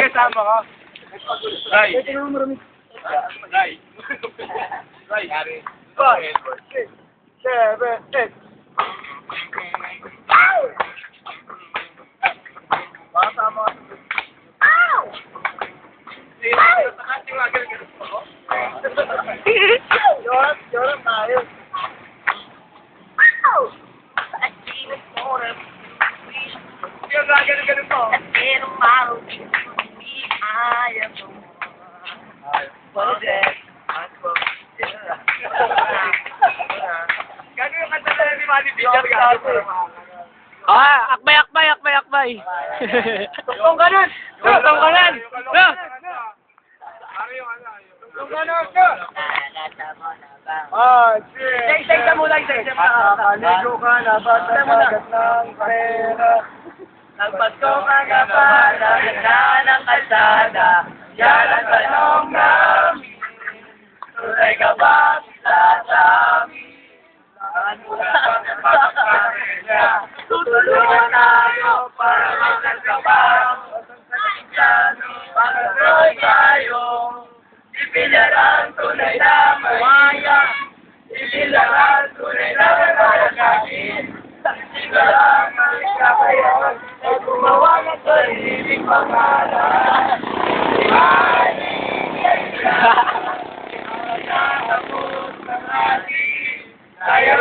kasama ko. Ray. Ray. Ray. Six, seven, eight. Makasama ka. Yorap, yorap tayo. Yung gagaling-galing mo. Gano'n yung kanta na ni Manny Villar? Ah, akbay, akbay, akbay, akbay. Tungtong ka nun! Tungtong ka nun! No! Ano yung ano? Tungtong ka nun! Go! Ah, shit! Isa-isa muna, isa-isa muna. Nakakaligo ka na ba sa Isa dagat ng pera? Nagpasko ka na pa, naganda ng kalsada, yan ang tanong namin. Tunay ka ba sa amin? Saan mo na pagpapakasya? Tutulungan tayo para magkakabang. Pag-aroy tayo, ipilaran tunay na maya. Ipilaran tunay na malakasin. Sigalang magkakayon, pangalan. Maligyan ka. Ang ating tayo